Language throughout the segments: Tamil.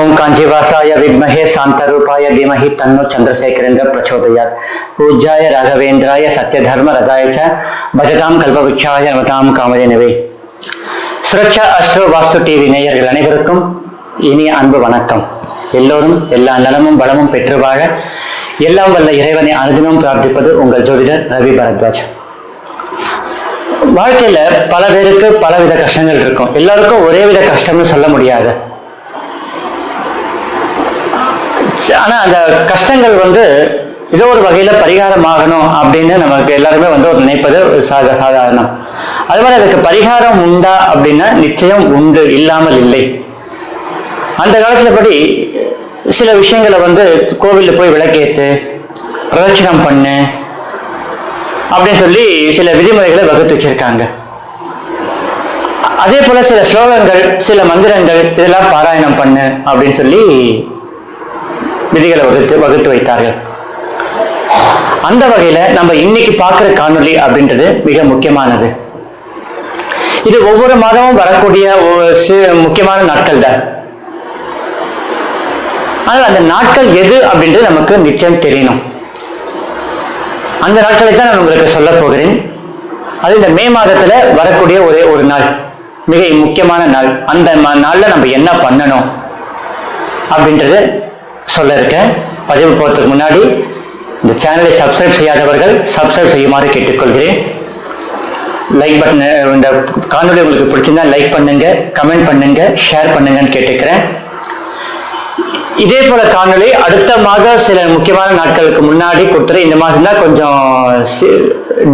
ஓம் காஞ்சிவாசாய வித்மஹே சாந்தரூபாய தீமஹி தன்னோ சந்திரசேகரேந்திர பிரச்சோதயாத். பூஜ்யாய ராகவேந்திராய சத்யதர்ம ரதாய ச பஜதாம் கல்பவிக்ஷாய நமதாம் காமதேனவே சுரக்ஷா அஸ்ட்ரோ வாஸ்து டிவி நேயர்கள் அனைவருக்கும் இனிய அன்பு வணக்கம். எல்லோரும் எல்லா நலமும் வளமும் பெற்றுவாக எல்லாம் வல்ல இறைவனை அனுதினம் பிரார்த்திப்பது உங்கள் ஜோதிடர் ரவி பரத்வாஜ். வாழ்க்கையில பல பேருக்கு பலவித கஷ்டங்கள் இருக்கும். எல்லாருக்கும் ஒரே வித கஷ்டம்னு சொல்ல முடியாது. ஆனால் அந்த கஷ்டங்கள் வந்து ஏதோ ஒரு வகையில் பரிகாரம் ஆகணும் அப்படின்னு நமக்கு எல்லாருமே வந்து ஒரு நினைப்பது சாத சாதாரணம். அது மாதிரி அதுக்கு பரிகாரம் உண்டா அப்படின்னா நிச்சயம் உண்டு இல்லாமல் இல்லை. அந்த காலத்தில் படி சில விஷயங்களை வந்து கோவிலில் போய் விளக்கேற்று பிரதட்சணம் பண்ணு அப்படின்னு சொல்லி சில விதிமுறைகளை வகுத்து வச்சிருக்காங்க. அதே போல சில ஸ்லோகங்கள் சில மந்திரங்கள் இதெல்லாம் பாராயணம் பண்ணு அப்படின்னு சொல்லி விதிகளை வகுத்து வகுத்து வைத்தார்கள். அந்த வகையில நம்ம இன்னைக்கு பார்க்குற காணொளி அப்படின்றது மிக முக்கியமானது. இது ஒவ்வொரு மாதமும் வரக்கூடிய முக்கியமான நாட்கள் தான் ஆனால் அந்த நாட்கள் எது அப்படின்றது நமக்கு நிச்சயம் தெரியணும். அந்த நாட்களை தான் நான் உங்களுக்கு சொல்ல போகிறேன். அது இந்த மே மாதத்துல வரக்கூடிய ஒரே ஒரு நாள் மிக முக்கியமான நாள். அந்த ம- நாள்ல நம்ம என்ன பண்ணணும் அப்படின்றது சொல்ல இருக்கேன் பதிவு போகிறதுக்கு முன்னாடி இந்த சேனலை சப்ஸ்கிரைப் செய்யாதவர்கள் சப்ஸ்கிரைப் செய்யுமாறு கேட்டுக்கொள்கிறேன். லைக் பட்டன் இந்த காணொலி உங்களுக்கு பிடிச்சிருந்தா லைக் பண்ணுங்க கமெண்ட் பண்ணுங்க ஷேர் பண்ணுங்கன்னு கேட்டுக்கிறேன். இதே போல காணொளி அடுத்த மாதம் சில முக்கியமான நாட்களுக்கு முன்னாடி கொடுத்துரு இந்த மாதம் தான் கொஞ்சம்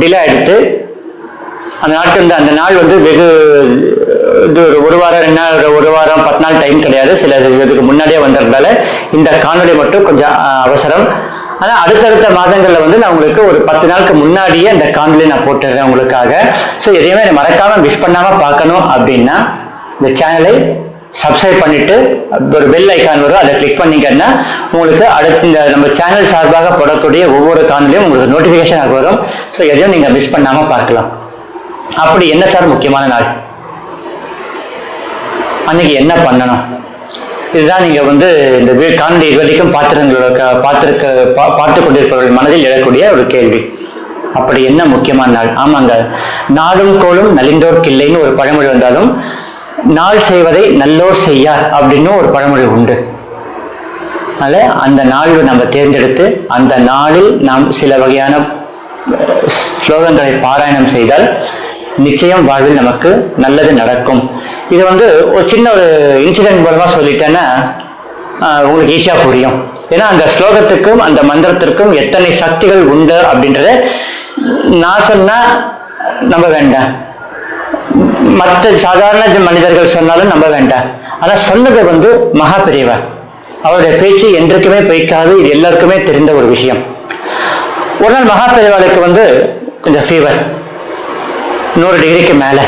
டிலே ஆயிடுத்து. அந்த நாட்கள் வந்து அந்த நாள் வந்து வெகு ஒரு ஒரு வாரம் ரெண்டு நாள் ஒரு- வாரம் பத்து நாள் டைம் கிடையாது. சில இதுக்கு முன்னாடியே வந்ததுனால இந்த காணொலி மட்டும் கொஞ்சம் அவசரம். ஆனால் அடுத்தடுத்த மாதங்களில் வந்து நான் உங்களுக்கு ஒரு பத்து நாளுக்கு முன்னாடியே இந்த காணொலி நான் போட்டுடுறேன் உங்களுக்காக. ஸோ எதையுமே மறக்காமல் மிஸ் பண்ணாமல் பார்க்கணும் அப்படின்னா இந்த சேனலை சப்ஸ்கிரைப் பண்ணிட்டு ஒரு பெல் ஐக்கான் வரும் அதை கிளிக் பண்ணீங்கன்னா உங்களுக்கு அடுத்து இந்த நம்ம சேனல் சார்பாக போடக்கூடிய ஒவ்வொரு காணொலியும் உங்களுக்கு நோட்டிஃபிகேஷன் வரும். ஸோ எதையும் நீங்கள் மிஸ் பண்ணாமல் பார்க்கலாம். அப்படி என்ன சார் முக்கியமான நாள்? அன்னைக்கு என்ன பண்ணணும்? இதுதான் நீங்க வந்து இந்த காணொலி இது வரைக்கும் பார்த்திருக்க பார்த்துருக்க பா- பார்த்து கொண்டிருப்பவர்கள் மனதில் எழக்கூடிய ஒரு கேள்வி. அப்படி என்ன முக்கியமான நாள்? ஆமாங்க. நாளும் கோளும் நலிந்தோர்க்கில்லைன்னு ஒரு பழமொழி வந்தாலும் நாள் செய்வதை நல்லோர் செய்யார் அப்படின்னு ஒரு பழமொழி உண்டு. அதனால அந்த நாள் நம்ம தேர்ந்தெடுத்து அந்த நாளில் நாம் சில வகையான ஸ்லோகங்களை பாராயணம் செய்தால் நிச்சயம் வாழ்வில் நமக்கு நல்லது நடக்கும். இது வந்து ஒரு சின்ன ஒரு இன்சிடென்ட் மூலமாக சொல்லிட்டேன்னா உங்களுக்கு ஈஸியாக புரியும். ஏன்னா அந்த ஸ்லோகத்துக்கும் அந்த மந்திரத்திற்கும் எத்தனை சக்திகள் உண்டு அப்படின்றத நான் சொன்னால் நம்ப வேண்டாம் மற்ற சாதாரண மனிதர்கள் சொன்னாலும் நம்ப வேண்டாம் ஆனால் சொன்னது வந்து மகா பெரியவர் அவருடைய பேச்சு என்றைக்குமே பொய்க்காது இது எல்லாருக்குமே தெரிந்த ஒரு விஷயம். ஒரு நாள் மகா பெரியவாளுக்கு வந்து கொஞ்சம் ஃபீவர் நூறு டிகிரிக்கு மேலே.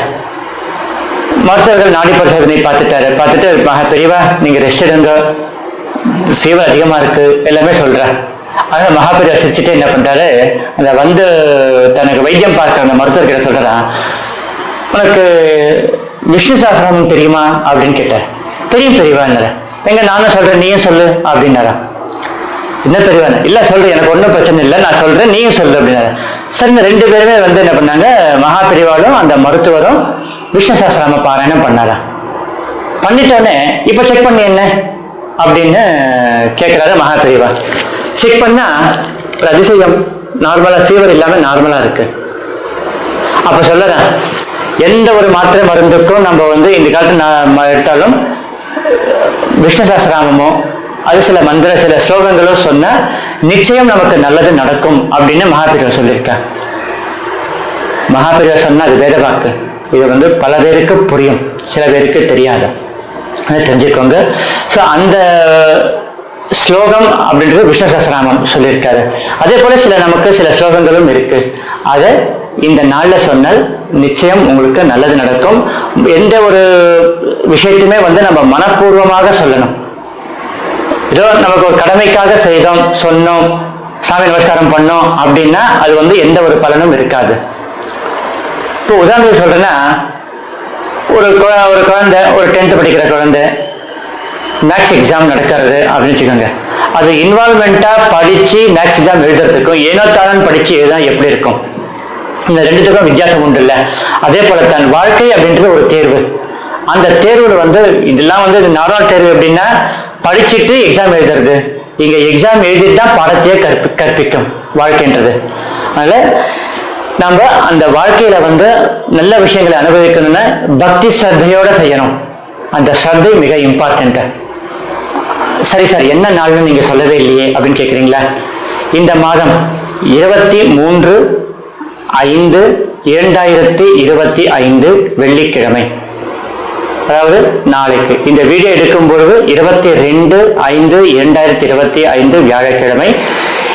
மருத்துவர்கள் நாடி பரிசோதனை பார்த்துட்டாரு. பார்த்துட்டு மகா பெரியவா நீங்கள் ரெஸ்ட் எடுங்க. ஃபீவர் அதிகமாக இருக்கு. எல்லாமே சொல்கிறேன் ஆனால் மகாபெரியா சிரிச்சுட்டு என்ன பண்ணுறாரு அந்த வந்து தனக்கு வைத்தியம் பார்க்குற அந்த மருத்துவர்கிட்ட சொல்கிறான் உனக்கு விஷ்ணு சாஸ்திரம் தெரியுமா? அப்படின்னு கேட்டார். தெரியும் பெரியவான்னாரு எங்க நானும் சொல்கிறேன் நீயும் சொல்லு அப்படின்னாரான் என்ன பெரியவன் இல்லை சொல்கிறேன் எனக்கு ஒன்றும் பிரச்சனை இல்லை. நான் சொல்கிறேன் நீயும் சொல்லு அப்படின்னாரு. சரி ரெண்டு பேருமே வந்து என்ன பண்ணாங்க? மகா பிரிவாலும் அந்த மருத்துவரும் விஷ்ணு சாஸ்திராம பாராயணம் பண்ணாராம் பண்ணிட்டோன்னே இப்போ செக் பண்ணி என்ன? அப்படின்னு கேட்குறாரு மகா பிரிவா செக் பண்ணால் ஒரு அதிசயம். நார்மலாக ஃபீவர் இல்லாமல் நார்மலாக இருக்கு. அப்போ சொல்லுறேன். எந்த ஒரு மாத்திரை மருந்துக்கும் நம்ம வந்து இந்த காலத்தில் நான் எடுத்தாலும் விஷ்ணு சாஸ்திராமமோ அது சில மந்திர சில ஸ்லோகங்களோ சொன்ன நிச்சயம் நமக்கு நல்லது நடக்கும் அப்படின்னு மகாபீரர் சொல்லியிருக்கேன் மகாபீரர் சொன்னா அது வேத வாக்கு. இது வந்து பல பேருக்கு புரியும் சில பேருக்கு தெரியாது. அதை தெரிஞ்சுக்கோங்க. ஸோ அந்த ஸ்லோகம் அப்படின்றது விஷ்ணு சசராமம் சொல்லியிருக்காரு. அதே போல சில நமக்கு சில ஸ்லோகங்களும் இருக்கு. அதை இந்த நாளில் சொன்னால் நிச்சயம் உங்களுக்கு நல்லது நடக்கும். எந்த ஒரு விஷயத்தையுமே வந்து நம்ம மனப்பூர்வமாக சொல்லணும். ஏதோ நமக்கு ஒரு கடமைக்காக செய்தோம் சொன்னோம் சாமி நமஸ்காரம் பண்ணோம் அப்படின்னா அது வந்து எந்த ஒரு பலனும் இருக்காது. இப்போ உதாரணத்துக்கு சொல்றேன்னா ஒரு ஒரு குழந்தை ஒரு டென்த் படிக்கிற குழந்தை மேக்ஸ் எக்ஸாம் நடக்கிறது அப்படின்னு வச்சுக்கோங்க. அது இன்வால்மெண்ட்டாக படித்து மேக்ஸ் எக்ஸாம் எழுதுறதுக்கும் ஏனோ தானன் படித்து எழுதா எப்படி இருக்கும்? இந்த ரெண்டுத்துக்கும் வித்தியாசம் உண்டு இல்லை. அதே போல தன் வாழ்க்கை அப்படின்றது ஒரு தேர்வு. அந்த தேர்வுல வந்து இதெல்லாம் வந்து நார்மல் தேர்வு எப்படின்னா படிச்சுட்டு எக்ஸாம் எழுதுறது. இங்க எக்ஸாம் எழுதிட்டு தான் பாடத்தையே கற்பி கற்பிக்கும் வாழ்க்கைன்றது. அதனால நம்ம அந்த வாழ்க்கையில வந்து நல்ல விஷயங்களை அனுபவிக்கணும்னா பக்தி ஸ்ரத்தையோட செய்யணும். அந்த ஸ்ரத்தை மிக இம்பார்ட்டன்ட் சரி சார் என்ன நாள்னு நீங்க சொல்லவே இல்லையே அப்படின்னு கேட்குறீங்களா இந்த மாதம் இருபத்தி மூன்று ஐந்து இரண்டாயிரத்தி இருபத்தி ஐந்து வெள்ளிக்கிழமை. அதாவது நாளைக்கு. இந்த வீடியோ எடுக்கும் பொழுது இருபத்தி ரெண்டு ஐந்து இரண்டாயிரத்தி இருபத்தி ஐந்து வியாழக்கிழமை.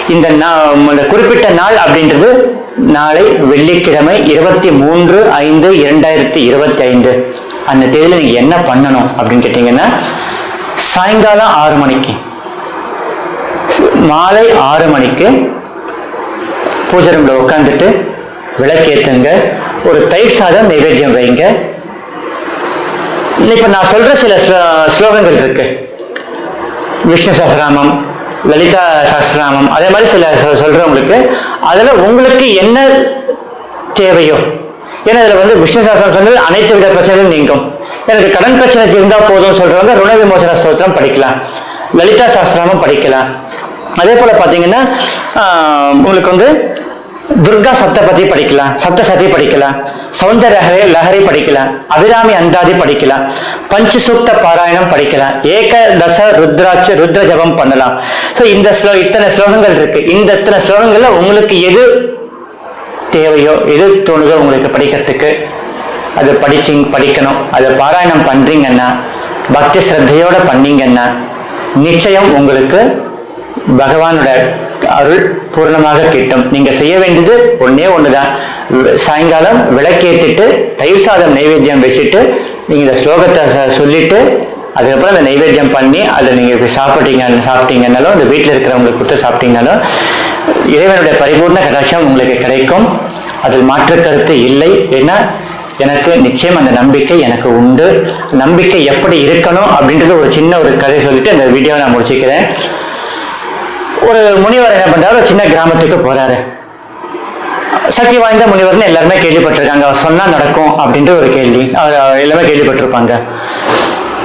இந்த நா- குறிப்பிட்ட நாள் அப்படின்றது நாளை வெள்ளிக்கிழமை இருபத்தி மூன்று ஐந்து இரண்டாயிரத்தி இருபத்தி ஐந்து. அந்த தேதியில் நீங்கள் என்ன பண்ணணும் அப்படின்னு கேட்டிங்கன்னா சாயங்காலம் ஆறு மணிக்கு மாலை ஆறு மணிக்கு பூஜை ரூமில் உட்காந்துட்டு விளக்கேற்றுங்க ஒரு தயிர் சாதம் நைவேத்தியம் வைங்க. இப்ப நான் சொல்ற சில ஸ்லோகங்கள் இருக்கு. விஷ்ணு சஹசிராமம் லலிதா சஹசிராமம் அதே மாதிரி சில சொல்றவங்களுக்கு அதுல உங்களுக்கு என்ன தேவையோ? ஏன்னா இதுல வந்து விஷ்ணு சாஸ்திரம் சொன்னது அனைத்து வித பிரச்சனையும் நீங்கும். எனக்கு கடன் பிரச்சனை தீர்ந்தா போதும் சொல்றவங்க ருண விமோசன ஸ்தோத்திரம் படிக்கலாம். லலிதா சாஸ்திரமும் படிக்கலாம். அதே போல பாத்தீங்கன்னா உங்களுக்கு வந்து துர்கா சப்தபதி படிக்கலாம் சப்த சதி படிக்கலாம் சௌந்தர லஹரி படிக்கலாம் அபிராமி அந்தாதி படிக்கலாம் பஞ்சசூக்த பாராயணம் படிக்கலாம் ஏகதச ருத்ராட்ச ருத்ர ஜபம் பண்ணலாம். ஸோ இந்த ஸ்லோ இத்தனை ஸ்லோகங்கள் இருக்கு. இந்த இத்தனை ஸ்லோகங்கள்ல உங்களுக்கு எது தேவையோ எது தோணுதோ உங்களுக்கு படிக்கிறதுக்கு அது படிச்சு படிக்கணும். அதை பாராயணம் பண்றீங்கன்னா பக்தி ஸ்ரத்தையோட பண்ணீங்கன்னா நிச்சயம் உங்களுக்கு பகவானோட அருள் பூர்ணமாக கிட்டும். நீங்க செய்ய வேண்டியது ஒன்னே ஒண்ணுதான். சாயங்காலம் விளக்கேத்திட்டு தயிர் சாதம் நைவேத்தியம் வச்சுட்டு நீங்க இந்த ஸ்லோகத்தை சொல்லிட்டு அதுக்கப்புறம் அந்த நைவேத்தியம் பண்ணி அதை நீங்க இப்ப சாப்பிட்டீங்க சாப்பிட்டீங்கன்னாலும் இந்த வீட்டில் இருக்கிறவங்களுக்கு கொடுத்து சாப்பிட்டீங்கன்னாலும் இறைவனுடைய பரிபூர்ண கடாட்சம் உங்களுக்கு கிடைக்கும். அதில் மாற்று கருத்து இல்லை. ஏன்னா எனக்கு நிச்சயம் அந்த நம்பிக்கை எனக்கு உண்டு. நம்பிக்கை எப்படி இருக்கணும் அப்படின்றது ஒரு சின்ன ஒரு கதை சொல்லிட்டு அந்த வீடியோவை நான் முடிச்சுக்கிறேன். ஒரு முனிவர் என்ன பண்றாரு? ஒரு சின்ன கிராமத்துக்கு போறாரு. சக்தி வாய்ந்த முனிவர்னு எல்லாருமே கேள்விப்பட்டிருக்காங்க. அவர் சொன்னா நடக்கும் அப்படின்ற ஒரு கேள்வி. அவர் எல்லாமே கேள்விப்பட்டிருப்பாங்க.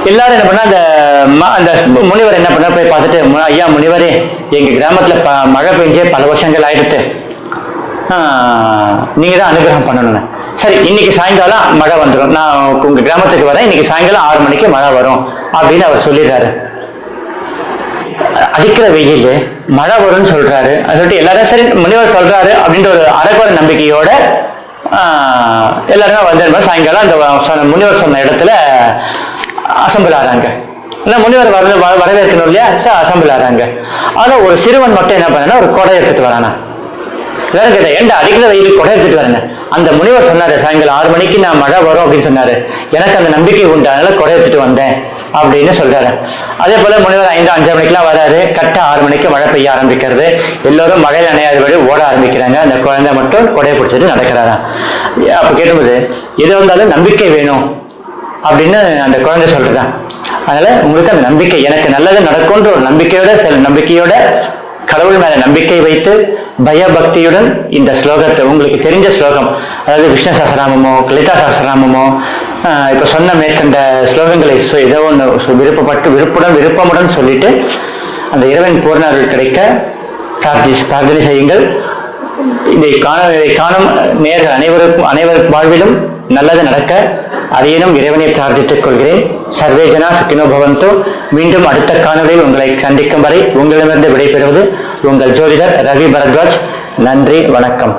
எல்லாரும் என்ன பண்ணா அந்த ம- அந்த முனிவர் என்ன பண்ணா போய் பார்த்துட்டு "மு- ஐயா முனிவரே எங்க கிராமத்துல ப மழை பெஞ்சே பல வருஷங்கள் ஆயிடுத்து. நீங்க தான் அனுகிரகம் பண்ணணும் சரி இன்னைக்கு சாயங்காலம் மழை வந்துடும் நான் உங்க கிராமத்துக்கு வரேன். இன்னைக்கு சாயங்காலம் ஆறு மணிக்கு மழை வரும். அப்படின்னு அவர் சொல்லிடுறாரு. அடிக்கிற வெயில் மழை வரும்னு சொல்றாரு. அது சொல்லிட்டு எல்லாரும் சரி முனிவர் சொல்றாரு அப்படின்ற ஒரு அரைக்குறை நம்பிக்கையோட எல்லாருமே வந்து சாயங்காலம் அந்த முனிவர் சொன்ன இடத்துல அசம்பிள் ஆறாங்க ஏன்னா முனிவர் வர வரவேற்கணும் இல்லையா? சார் அசம்பிள் ஆறாங்க ஆனால் ஒரு சிறுவன் மட்டும் என்ன பண்ணா ஒரு கொடை எடுத்துட்டு வரானா. எல்லாரும் கேட்டேன் ஏன்டா அடிக்கிற வெயில் கொடை எடுத்துட்டு வரேன் அந்த முனிவர் சொன்னாரு சாயங்காலம் ஆறு மணிக்கு நான் மழை வரும் அப்படின்னு சொன்னாரு. எனக்கு அந்த நம்பிக்கை உண்டு அதனால கொடை எடுத்துட்டு வந்தேன் அப்படின்னு சொல்றாரு. அதே போல முனிவர் ஐந்து அஞ்சு மணிக்கெல்லாம் வராரு. கரெக்டா ஆறு மணிக்கு மழை பெய்ய ஆரம்பிக்கிறது. எல்லோரும் மழையில் நனையாதபடி ஓட ஆரம்பிக்கிறாங்க. அந்த குழந்தை மட்டும் கொடையை பிடிச்சிட்டு நடக்கிறாரா? அப்ப கேட்டும்போது எது வந்தாலும் நம்பிக்கை வேணும் அப்படின்னு அந்த குழந்தை சொல்றதான் அதனால உங்களுக்கு அந்த நம்பிக்கை எனக்கு நல்லது நடக்கும்ன்ற ஒரு நம்பிக்கையோட சில நம்பிக்கையோட கடவுள் மேல நம்பிக்கை வைத்து பயபக்தியுடன் இந்த ஸ்லோகத்தை உங்களுக்கு தெரிஞ்ச ஸ்லோகம் அதாவது விஷ்ணு சாஸ்திராமமோ கலிதா சாஸ்திராமமோ இப்போ இப்ப சொன்ன மேற்கண்ட ஸ்லோகங்களை ஏதோ ஒன்று விருப்பப்பட்டு விருப்புடன் விருப்பமுடன் சொல்லிட்டு அந்த இறைவன் பூர்ணர்கள் கிடைக்க பிரார்த்தி பிரார்த்தனை செய்யுங்கள். இதை காண இதை காணும் நேர்கள் அனைவருக்கும் அனைவர் வாழ்விலும் நல்லது நடக்க அதையினும் இறைவனை பிரார்த்தித்துக் கொள்கிறேன். சர்வேஜனா சுக்கினோ பவந்தோ. மீண்டும் அடுத்த காணொலியில் உங்களை சந்திக்கும் வரை உங்களிடமிருந்து விடைபெறுவது உங்கள் ஜோதிடர் ரவி பரத்வாஜ். நன்றி வணக்கம்.